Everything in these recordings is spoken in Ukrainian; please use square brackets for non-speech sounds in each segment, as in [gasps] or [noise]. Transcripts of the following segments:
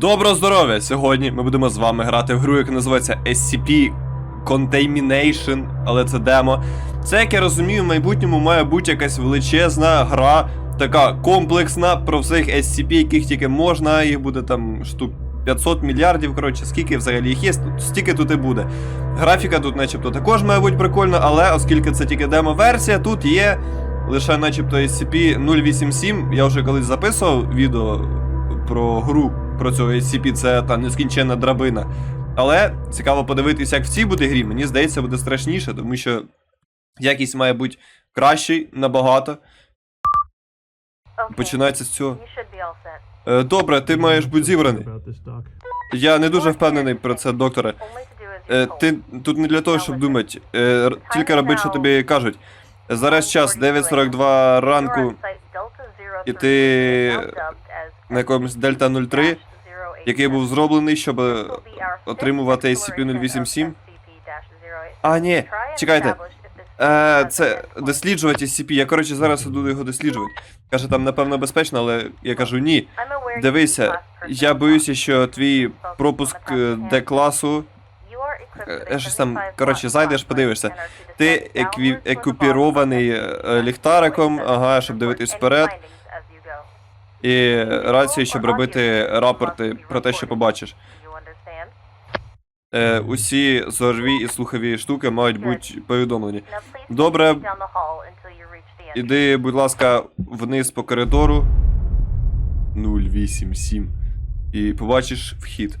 Доброго здоров'я! Сьогодні ми будемо з вами грати в гру, яка називається SCP Contamination, але це демо. Це, як я розумію, в майбутньому має бути якась величезна гра, така комплексна про всіх SCP, яких тільки можна, їх буде там штук 500 мільярдів, коротше, скільки взагалі їх є, стільки тут і буде. Графіка тут начебто також має бути прикольна, але оскільки це тільки демо-версія, тут є лише начебто SCP-087. Я вже колись записував відео про гру про цього SCP, це та нескінченна драбина. Але цікаво подивитися, як в цій буде грі. Мені здається, буде страшніше, тому що якість має бути кращий набагато. Починається з цього. Е, Добре, ти маєш бути зібраний. Я не дуже впевнений про це, докторе. Е, Ти тут не для того, щоб думати. Е, р- Тільки роби, що тобі кажуть. Зараз час 9.42 ранку і ти на якомусь Дельта 03, який був зроблений, щоб е, отримувати SCP-087. А, ні, чекайте. Е, це досліджувати SCP. Я, коротше, зараз іду його досліджувати. Каже, там напевно безпечно, але я кажу ні. Дивися, я боюся, що твій пропуск е, Д-класу. е, щось там, коротше, зайдеш, подивишся. Ти екві... екупірований е, ліхтариком, ага, щоб дивитись вперед, і рацію, щоб робити рапорти про те, що побачиш. Е, усі зорові і слухові штуки мають бути повідомлені. Добре. Іди, будь ласка, вниз по коридору. 087. І побачиш вхід.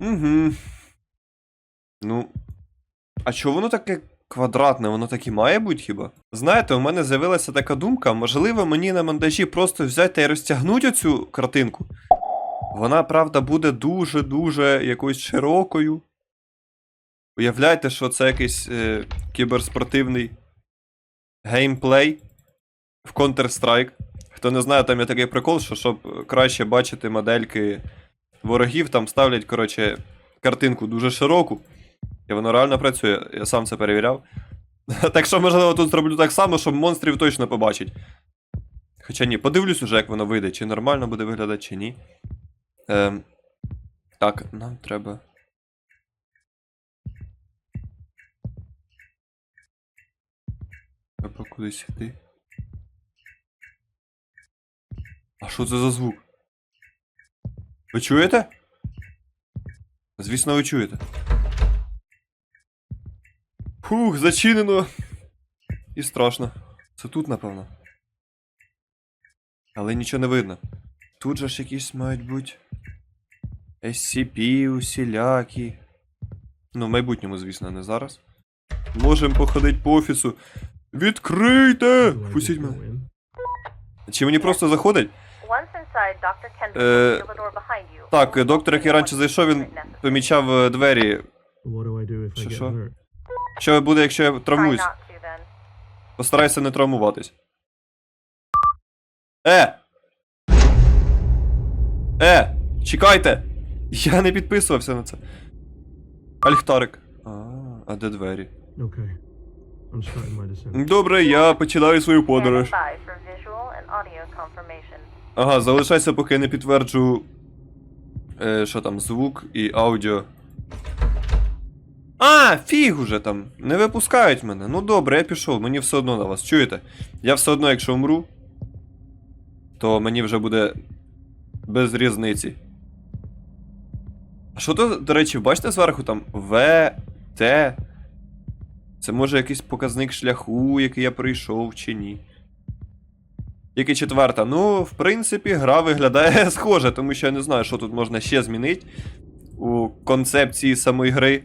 Угу. Ну. А чого воно таке квадратне? Воно так і має бути хіба? Знаєте, у мене з'явилася така думка, можливо, мені на монтажі просто взяти і розтягнути оцю картинку. Вона, правда, буде дуже-дуже якоюсь широкою. Уявляйте, що це якийсь е, кіберспортивний геймплей в Counter-Strike. Хто не знає, там є такий прикол, що щоб краще бачити модельки ворогів, там ставлять, коротше, картинку дуже широку. І воно реально працює. Я сам це перевіряв. [laughs] Так що, можливо, тут зроблю так само, щоб монстрів точно побачить. Хоча ні, подивлюсь уже, як воно вийде, чи нормально буде виглядати, чи ні. Ем, так, нам треба. Треба кудись йти. А що це за звук? Ви чуєте? Звісно, ви чуєте. Фух, зачинено. І страшно. Це тут, напевно. Але нічого не видно. Тут же ж якісь мають бути. SCP, усілякі. Ну, в майбутньому, звісно, не зараз. Можемо походити по офісу. Відкрийте! Впустіть мене. Чи мені просто заходить? Так, е, доктор, який раніше зайшов, він помічав е, двері. Що, що? Що буде, якщо я травмуюсь? Постарайся не травмуватись. Е! Е! Чекайте! Я не підписувався на це. Альхтарик. А, а де двері? Okay. I'm my. Добре, я починаю свою подорож. Ага, залишайся, поки я не підтверджу. Е, що там, звук і аудіо. А, фіг уже там. Не випускають мене. Ну добре, я пішов, мені все одно на вас. Чуєте? Я все одно, якщо вмру, то мені вже буде без різниці. А що то, до речі, бачите зверху там В, Т. Це може якийсь показник шляху, який я пройшов, чи ні. Тільки четверта. Ну, в принципі, гра виглядає [laughs] схоже, тому що я не знаю, що тут можна ще змінити у концепції самої гри.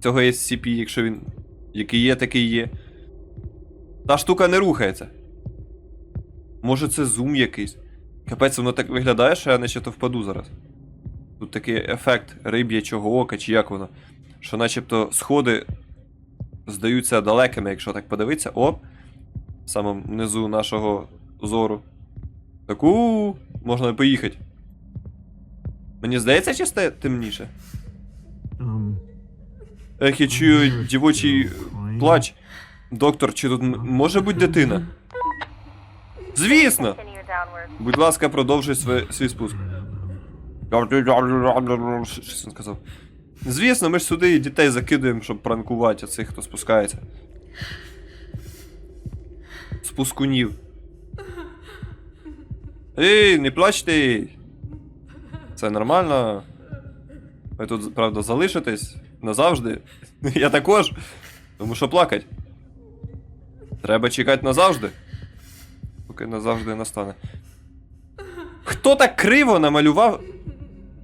Цього SCP, якщо він. Який є, такий є. Та штука не рухається. Може це зум якийсь. Капець, воно так виглядає, що я наче то впаду зараз. Тут такий ефект риб'ячого ока, чи як воно. Що начебто сходи здаються далекими, якщо так подивитися. Оп! В самому низу нашого зору. Таку можна поїхати. Мені здається, чи стає темніше? Ех, я чую дівочий плач. Доктор, чи тут може бути дитина? Звісно! Будь ласка, продовжуй свій, свій спуск. Щось він сказав. Звісно, ми ж сюди дітей закидуємо, щоб пранкувати цих, хто спускається. Спускунів. Ей, не плачте! Це нормально. Ви тут, правда, залишитесь назавжди. Я також. Тому що плакать. Треба чекати назавжди. Поки назавжди настане. Хто так криво намалював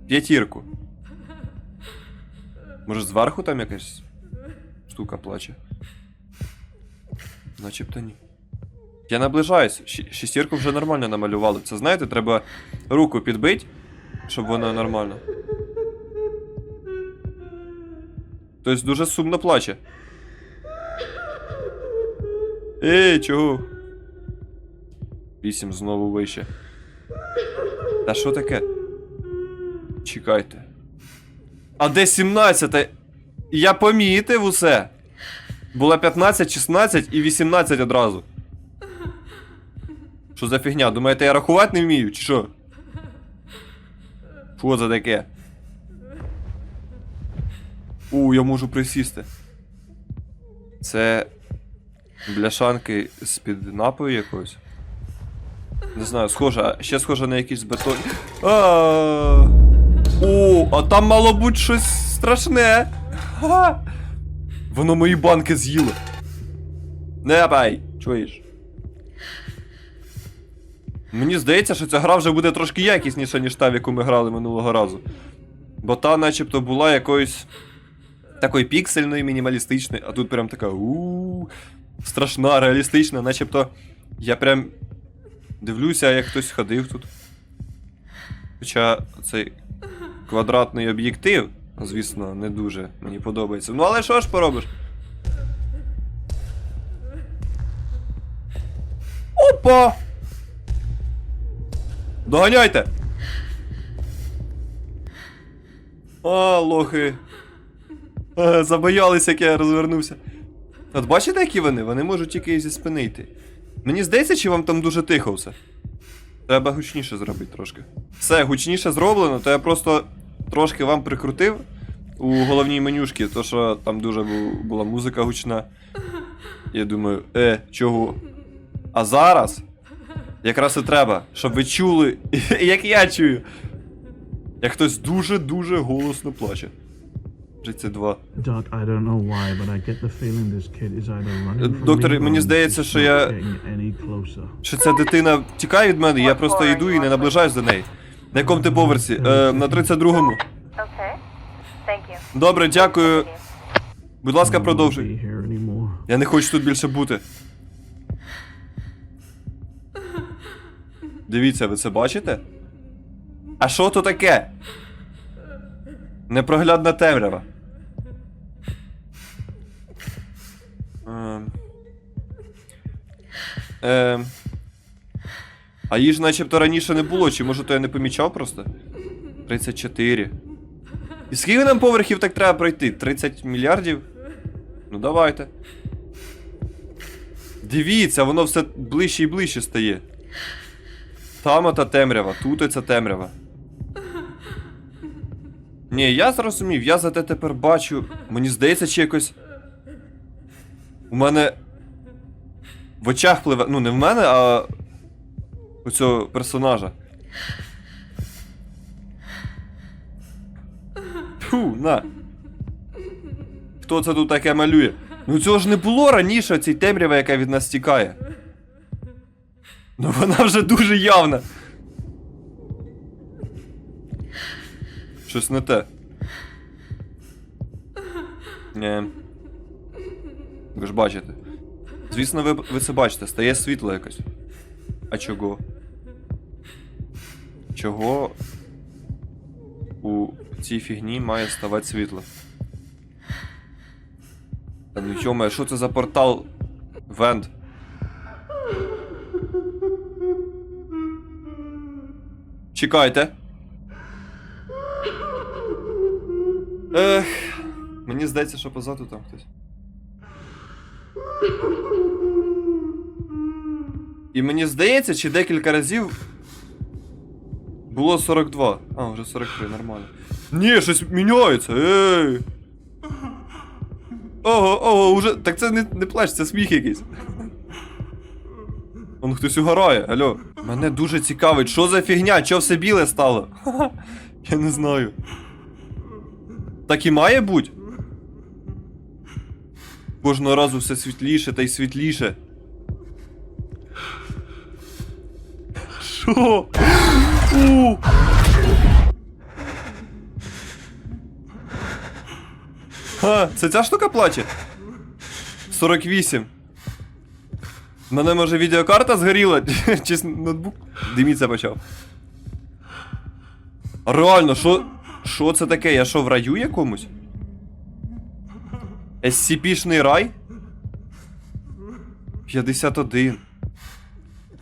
п'ятірку? Може зверху там якась штука плаче? Начебто ні. Я наближаюсь. Шістірку вже нормально намалювали. Це знаєте, треба руку підбити, щоб воно нормально. Тобто дуже сумно плаче. Ей, чого? Вісім знову вище. Та що таке? Чекайте. А де 17? Я помітив усе. Було 15, 16 і 18 одразу. Що за фігня? Думаєте, я рахувати не вмію, чи що? Що за таке? У, я можу присісти. Це бляшанки з-під напою якогось. Не знаю, схоже, ще схоже на якийсь бетон. О, а там мало бути щось страшне. Ха. Воно мої банки з'їло. Не бай, чуєш? Мені здається, що ця гра вже буде трошки якісніша, ніж та, в яку ми грали минулого разу. Бо та начебто була якоюсь такою піксельною, мінімалістичною, а тут прям така у страшна, реалістична, начебто я прям дивлюся, як хтось ходив тут. Хоча цей квадратний об'єктив, звісно, не дуже мені подобається. Ну але що ж поробиш? Опа! Доганяйте! А, лохи. Забоялися, як я розвернувся. От бачите, які вони? Вони можуть тільки зі спини йти. Мені здається, чи вам там дуже тихо все? Треба гучніше зробити трошки. Все, гучніше зроблено, то я просто трошки вам прикрутив у головній менюшці, то що там дуже бу- була музика гучна. Я думаю, е, чого? А зараз якраз і треба, щоб ви чули, [laughs] як я чую. Як хтось дуже-дуже голосно плаче. 32. Doc, I don't know why, but I get the feeling this kid is either running from Доктор, мені здається, що я-. Що ця дитина тікає від мене, я просто йду і не наближаюсь до неї. На якому ти поверсі? Е, на 32-му. Okay. Thank you. Добре, дякую. Будь ласка, продовжуй. Я не хочу тут більше бути. Дивіться, ви це бачите? А що то таке? Непроглядна темрява. Ем. А її ж начебто раніше не було, чи може то я не помічав просто? 34. І скільки нам поверхів так треба пройти? 30 мільярдів? Ну давайте. Дивіться, воно все ближче і ближче стає. Там ота темрява, тут оця темрява. Ні, я зрозумів, я зате тепер бачу. Мені здається, чи якось. У мене. В очах пливе. Ну, не в мене, а. У цього персонажа. Фу, на. Хто це тут таке малює? Ну цього ж не було раніше цій темряви, яка від нас тікає. Ну вона вже дуже явна. Щось не те. Ні. Ви ж бачите. Звісно, ви, ви це бачите, стає світло якось. А чого? Чого у цій фігні має ставати світло? Та ну йоме, що це за портал Венд? Чекайте. Ех, мені здається, що позаду там хтось. І мені здається, чи декілька разів Було 42. А, вже 43, нормально. Ні, щось міняється. Ей! Ого, ого, уже. Так це не, не плач, це сміх якийсь. Он хтось угорає, алло. Мене дуже цікавить, що за фігня, чого все біле стало? [laughs] Я не знаю. Так і має бути? Кожного разу все світліше та й світліше. Що? [gasps] У! Ха, це ця штука плаче? 48. В Мене може відеокарта згоріла? [laughs] Чи ноутбук? Диміться почав. Реально, що. Що це таке? Я що, в раю якомусь? SCP-шний рай? 51.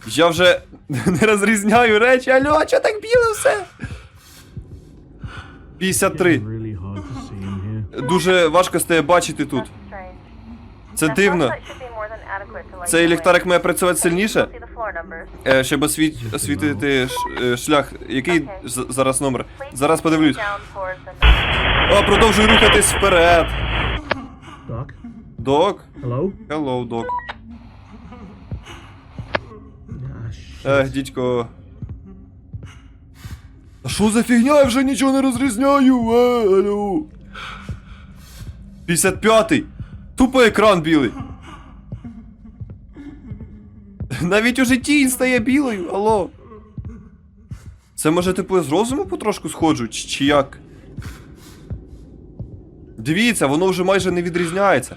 Я вже не розрізняю речі. Алло, а чо так біло все? 53. It's really hard to see in here. Дуже важко стає бачити тут. Це дивно. Цей ліхтарик має працювати сильніше, е, щоб освіт... освітити ш... е, шлях. Який зараз номер? Зараз подивлюсь. О, продовжуй рухатись вперед. Док. Hello? Hello, док. Ех, дідько. А що за фігня? Я вже нічого не розрізняю. Е, алло. 55-й. Тупо екран білий. Навіть у житті він стає білою, алло. Це може типу з розуму потрошку сходжу, чи, чи як? Дивіться, воно вже майже не відрізняється.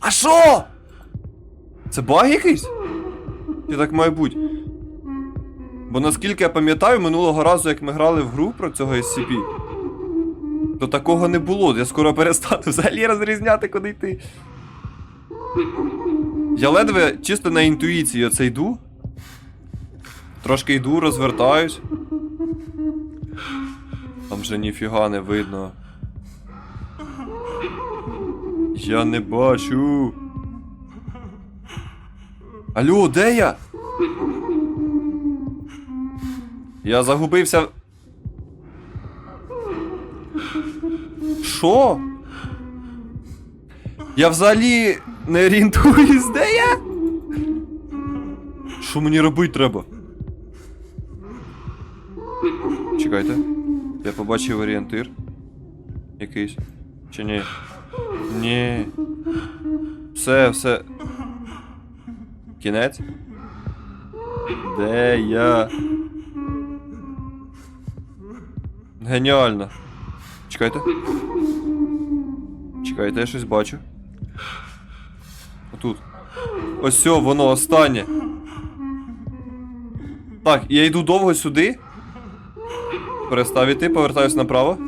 А що? Це баг якийсь? Чи так має бути? Бо наскільки я пам'ятаю, минулого разу, як ми грали в гру про цього SCP, то такого не було. Я скоро перестану взагалі розрізняти, куди йти. Я ледве чисто на інтуїції оце йду. Трошки йду, розвертаюсь. Там вже ніфіга не видно. Я не бачу. Алло, де я? Я загубився. Що? Я взагалі не орієнтуюсь, де я? Що мені робити треба? Чекайте. Я побачив орієнтир. Якийсь. Чи ні? Ні. Все, все. Кінець? Де я? Геніально. Чекайте. Чекайте, я щось бачу. Отут. Ось все, воно останнє. Так, я йду довго сюди. Перестав іти, повертаюсь направо.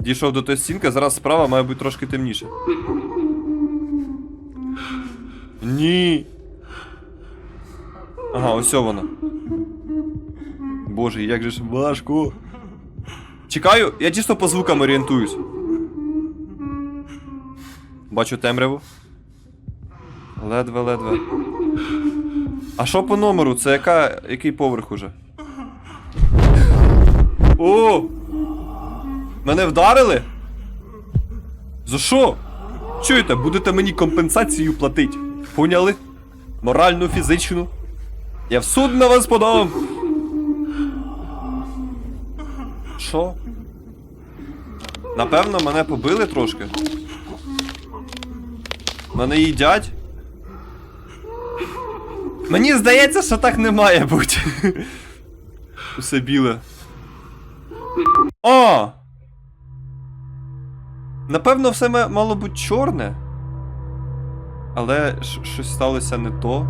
Дійшов до тої стінки, зараз справа має бути трошки темніше. Ні. Ага, ось вона. Боже, як же ж важко. Чекаю, я чисто по звукам орієнтуюсь. Бачу темряву. Ледве-ледве. А що по номеру? Це яка. який поверх уже? О! Мене вдарили? За що? Чуєте, будете мені компенсацію платити. Поняли? Моральну, фізичну. Я в суд на вас подам. Що? Напевно, мене побили трошки. Мене їдять. Мені здається, що так не має бути. [laughs] Усе біле. О! Напевно, все мало бути чорне. Але щось сталося не то.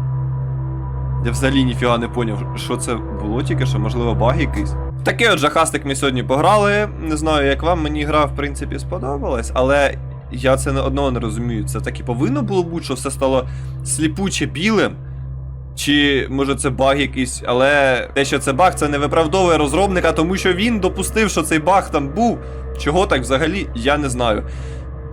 Я взагалі ніфіга не поняв, що це було тільки що, можливо, баг якийсь. Такий от жахастик ми сьогодні пограли. Не знаю, як вам, мені гра, в принципі, сподобалась, але я це не одного не розумію. Це так і повинно було бути, що все стало сліпуче білим. Чи може це баг якийсь, але те, що це баг, це не виправдовує розробника, тому що він допустив, що цей баг там був. Чого так взагалі, я не знаю.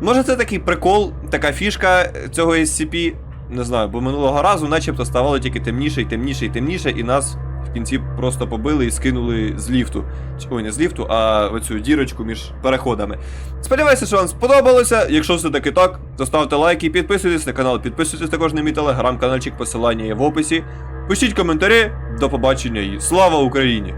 Може це такий прикол, така фішка цього SCP, не знаю, бо минулого разу начебто ставало тільки темніше і темніше і темніше, і нас В кінці просто побили і скинули з ліфту. Ой, не з ліфту, а оцю дірочку між переходами. Сподіваюся, що вам сподобалося. Якщо все таки так, то ставте лайки, підписуйтесь на канал, підписуйтесь також на мій телеграм-каналчик, посилання є в описі. Пишіть коментарі, до побачення і слава Україні!